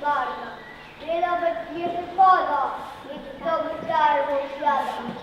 barna, nella mattina del modo, mi tocca bucciare un fiato.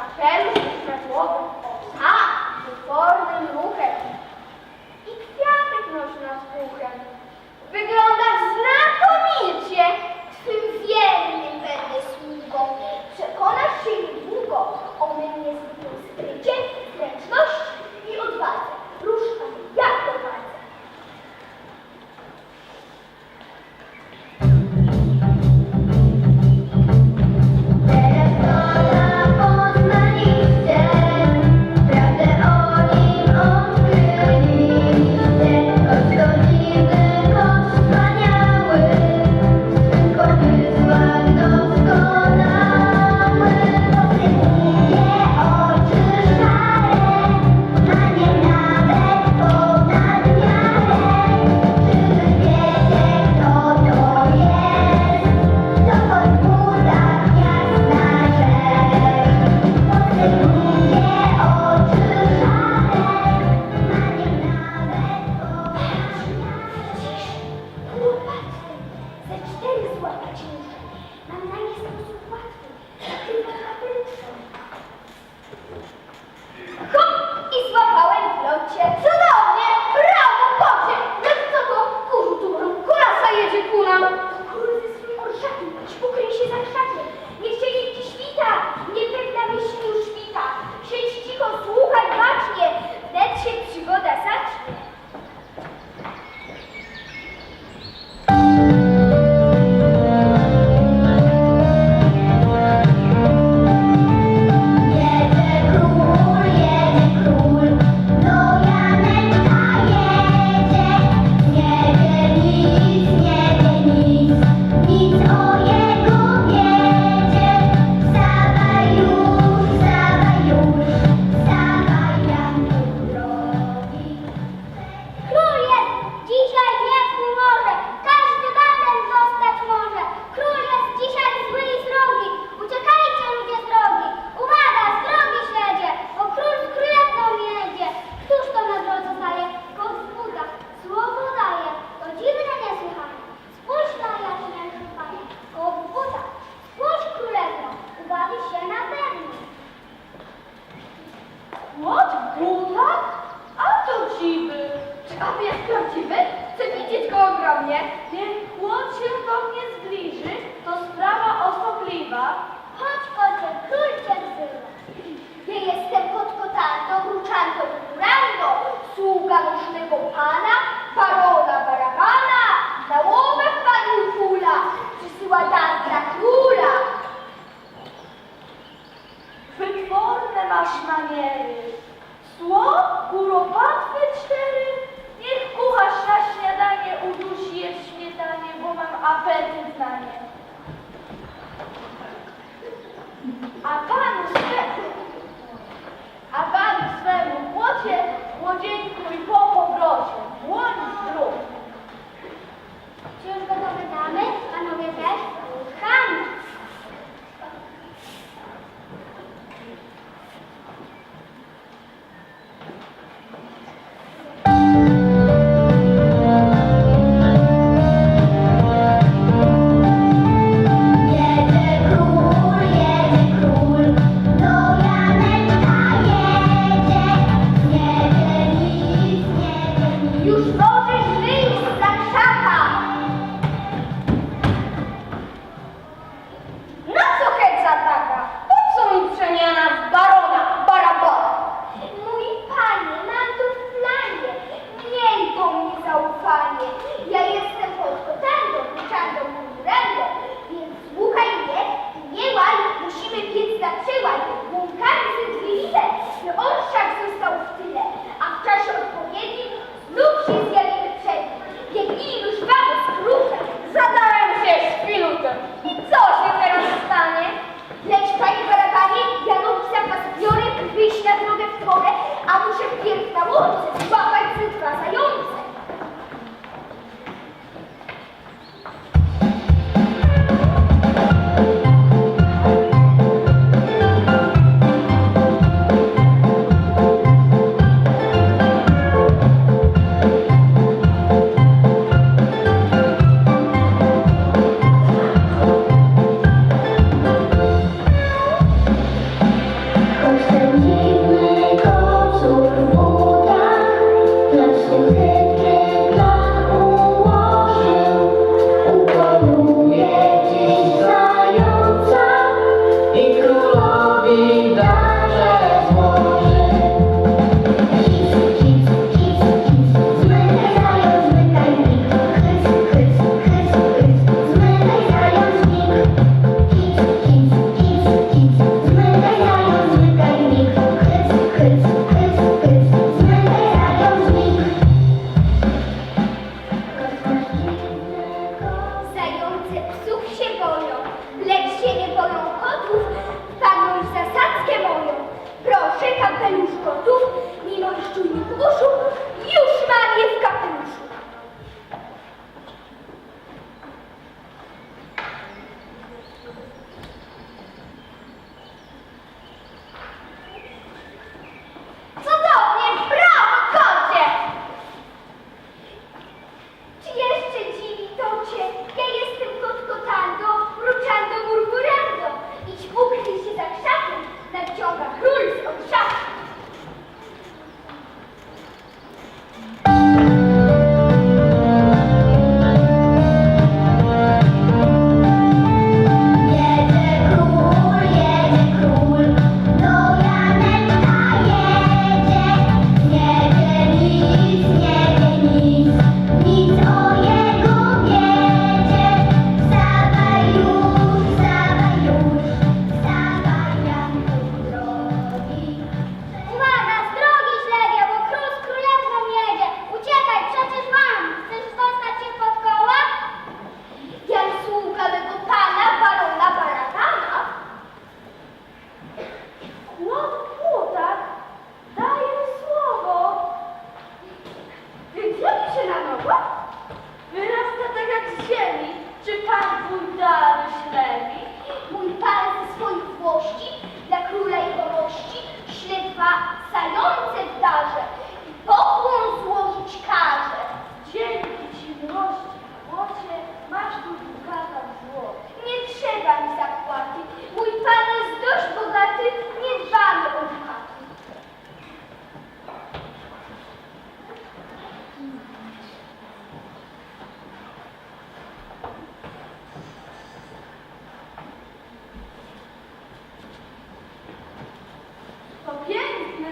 kapelusz na głowę, osa, wybornym ruchem i kwiatek nosi nad puchem. Wyglądasz znakomicie, twym wiernym będę sługą. Przekonasz się niedługo o mym niezwykłym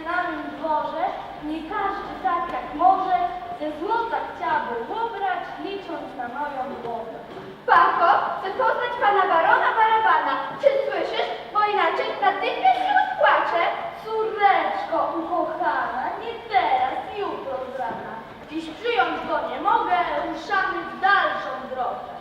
danym dworze nie każdy tak jak może ze złota chciałby ubrać, licząc na moją głowę. Papo, chcę poznać pana barona Barabana. Czy słyszysz? Bo inaczej natychmiast się odpłaczę. Córeczko ukochana, nie teraz, jutro z rana. Dziś przyjąć go nie mogę, ruszamy w dalszą drogę.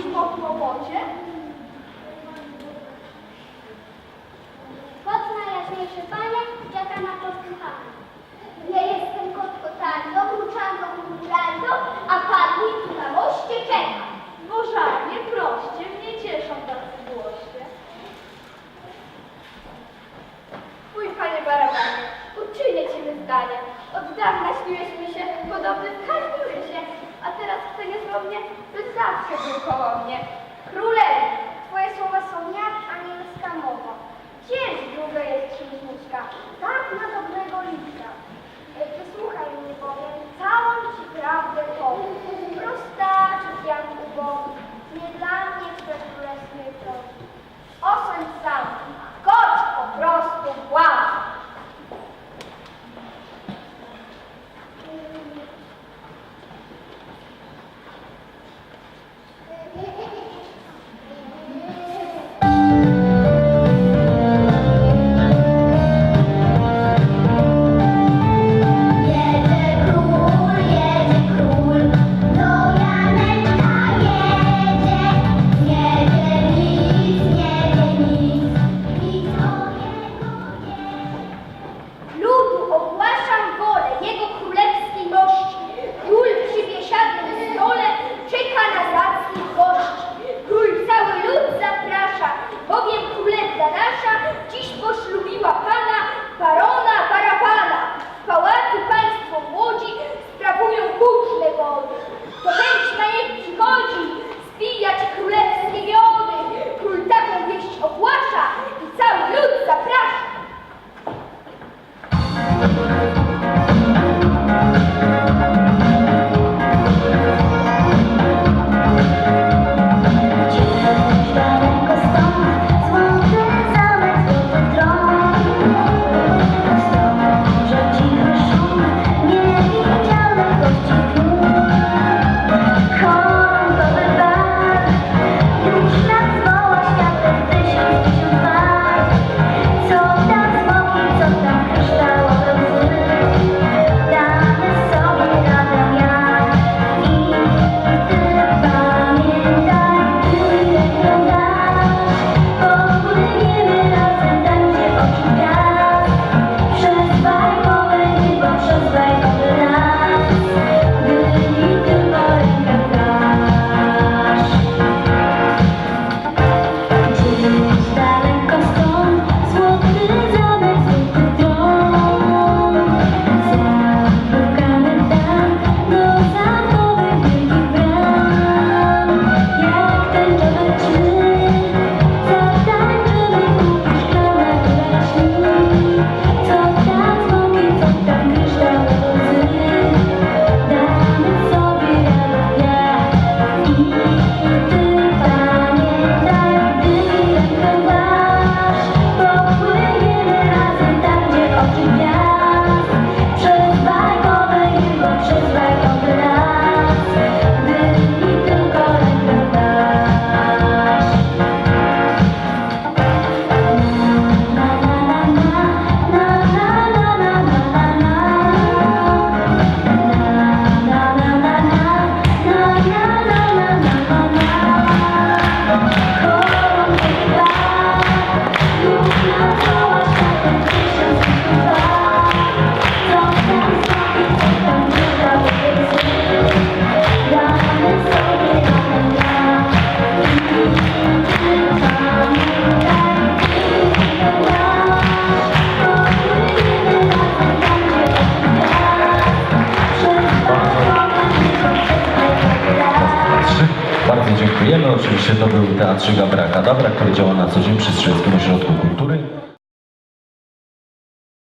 już po kłopocie? Kot najjaśniejszy panie, dziada na podkuchany. Nie jestem kot kotardą, mruczarką mruczarką, a pan tu na moście czeka. Bożarnie, proście, mnie cieszą tacy głoście. Mój panie barabanie, uczynię ci wyzdanie. Od dawna śniłeś mi się, podobny w każdym a teraz chcę niezłomnie zawsze był koło mnie. Królewi, twoje słowa są jak anielska mowa. Gdzież długo jest księżniczka, tak na dobrego liczka. Wysłuchaj mnie bowiem, całą ci prawdę powiem. Prosta czy jak ubogi, nie dla mnie w te królestwie drogi. Osądź na co dzień przez szwedzkie